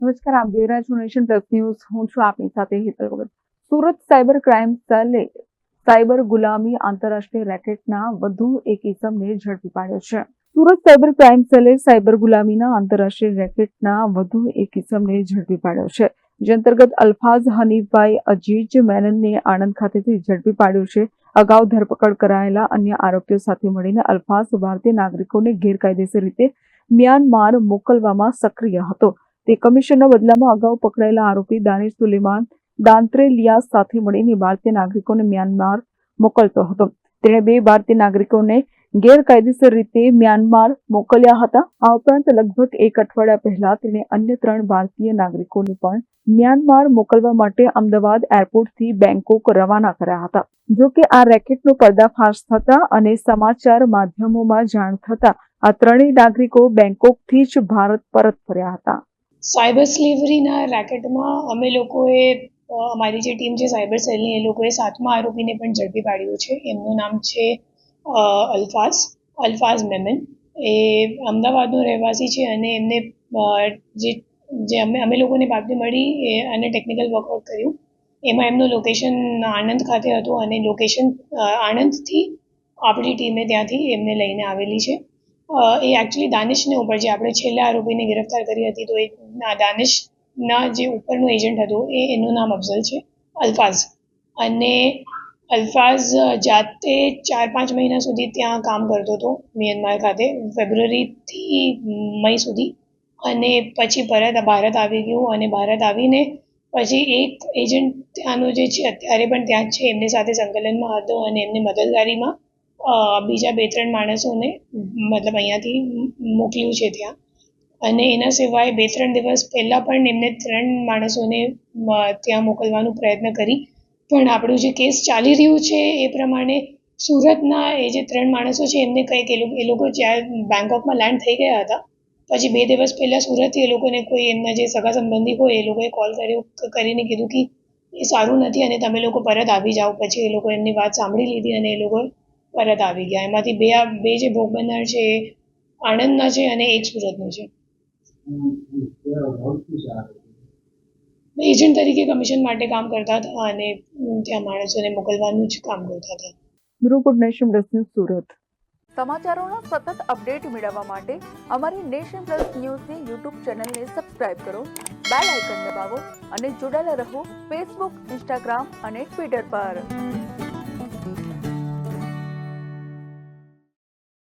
નમસ્કાર, આપ જોઈ રહ્યા છો નેશન પ્લસ ન્યૂઝ. હું છું આપની સાથે હેતલ ભગત સુરત સાયબર ક્રાઇમ સેલે સાયબર ગુલામી આંતરરાષ્ટ્રીય રેકેટના વધુ એક ઇસમને ઝડપી પાડ્યો છે. સુરત સાયબર ક્રાઇમ સેલે સાયબર ગુલામીના આંતરરાષ્ટ્રીય રેકેટના વધુ એક ઇસમને ઝડપી પાડ્યો છે, જે અંતર્ગત અલ્ફાઝ હનીફભાઈ અજીજ મેનનને આણંદ ખાતેથી ઝડપી પાડ્યો છે. અગાઉ ધરપકડ કરાયેલા અન્ય આરોપીઓ સાથે મળીને અલ્ફાઝ ભારતીય નાગરિકોને ગેરકાયદેસર રીતે મ્યાનમાર મોકલવામાં સક્રિય હતો. તે કમિશનના બદલામાં અગાઉ પકડાયેલા આરોપી દાનિશ સુલેમાન દાંત્રેલિયા સાથે મળીને ભારતીય નાગરિકોને મ્યાનમાર મોકલતો હતો. તેણે બે ભારતીય નાગરિકોને ગેરકાયદેસર રીતે મ્યાનમાર મોકલ્યા હતા. આ ઉપરાંત લગભગ એક અઠવાડિયા પહેલા તેણે અન્ય ત્રણ ભારતીય નાગરિકોને પણ મ્યાનમાર મોકલવા માટે અમદાવાદ એરપોર્ટથી બેંકોક રવાના કર્યા હતા. જો કે આ રેકેટનો પર્દાફાશ થતા અને સમાચાર માધ્યમોમાં જાણ થતા આ ત્રણેય નાગરિકો બેંકોકથી જ ભારત પરત ફર્યા હતા. સાયબર સ્લેવરીના રેકેટમાં અમે લોકોએ અમારી જે ટીમ છે સાયબર સેલની એ લોકોએ સાતમા આરોપીને પણ ઝડપી પાડ્યો છે. એમનું નામ છે અલ્ફાઝ અલ્ફાઝ મેમન. એ અમદાવાદનો રહેવાસી છે અને એમને જે જે અમે અમે લોકોને બાતમી મળી, એ, અને ટેકનિકલ વર્કઆઉટ કર્યું. એમાં એમનું લોકેશન આણંદ ખાતે હતું અને લોકેશન આણંદથી આપણી ટીમે ત્યાંથી એમને લઈને આવેલી છે. એ એકચ્યુઅલી દાનિશને ઉપર જે આપણે છેલ્લા આરોપીને ગિરફ્તાર કરી હતી, તો એ દાનિશના જે ઉપરનો એજન્ટ હતો, એ એનું નામ અફઝલ છે, અલ્ફાઝ. અને અલ્ફાઝ જાતે ચાર, પાંચ મહિના સુધી ત્યાં કામ કરતો હતો, મ્યાનમાર ખાતે, ફેબ્રુઆરીથી મઈ સુધી. અને પછી પરત ભારત આવી ગયું અને ભારત આવીને પછી એક એજન્ટ ત્યાંનો જે છે, અત્યારે પણ ત્યાં જ છે, એમની સાથે સંકલનમાં હતો અને એમની મદદગારીમાં બીજા બે ત્રણ માણસોને મતલબ અહીંયાથી મોકલ્યું છે ત્યાં. અને એના સિવાય બે ત્રણ દિવસ પહેલાં પણ એમને ત્રણ માણસોને ત્યાં મોકલવાનો પ્રયત્ન કરી. પણ આપણું જે કેસ ચાલી રહ્યું છે એ પ્રમાણે સુરતના એ જે ત્રણ માણસો છે એમને કંઈક એ લોકો એ લોકો જ્યાં બેંકોકમાં લેન્ડ થઈ ગયા હતા, પછી બે દિવસ પહેલાં સુરતથી એ લોકોને કોઈ એમના જે સગા સંબંધી હોય એ લોકોએ કોલ કર્યો કરીને કીધું કે એ સારું નથી અને તમે લોકો પરત આવી જાઓ. પછી એ લોકો એમની વાત સાંભળી લીધી અને એ લોકો પરત આવી ગયા. એમાંથી બે આ બે જે ભોગ બનનાર છે એ આણંદના છે અને એક સુરતનો છે. એજન્ટ તરીકે કમિશન માટે કામ કરતા હતા અને ત્યાં માણસોને મોકલવાનું જ કામ કરતા હતા. Bureau nation plus news Surat. સમાચારોના સતત અપડેટ મેળવવા માટે અમારી નેશન પ્લસ ન્યૂઝની યુટ્યુબ ચેનલને સબસ્ક્રાઇબ કરો બેલ આઇકન દબાવો અને જોડાયેલા રહો ફેસબુક ઇન્સ્ટાગ્રામ અને ટ્વિટર પર.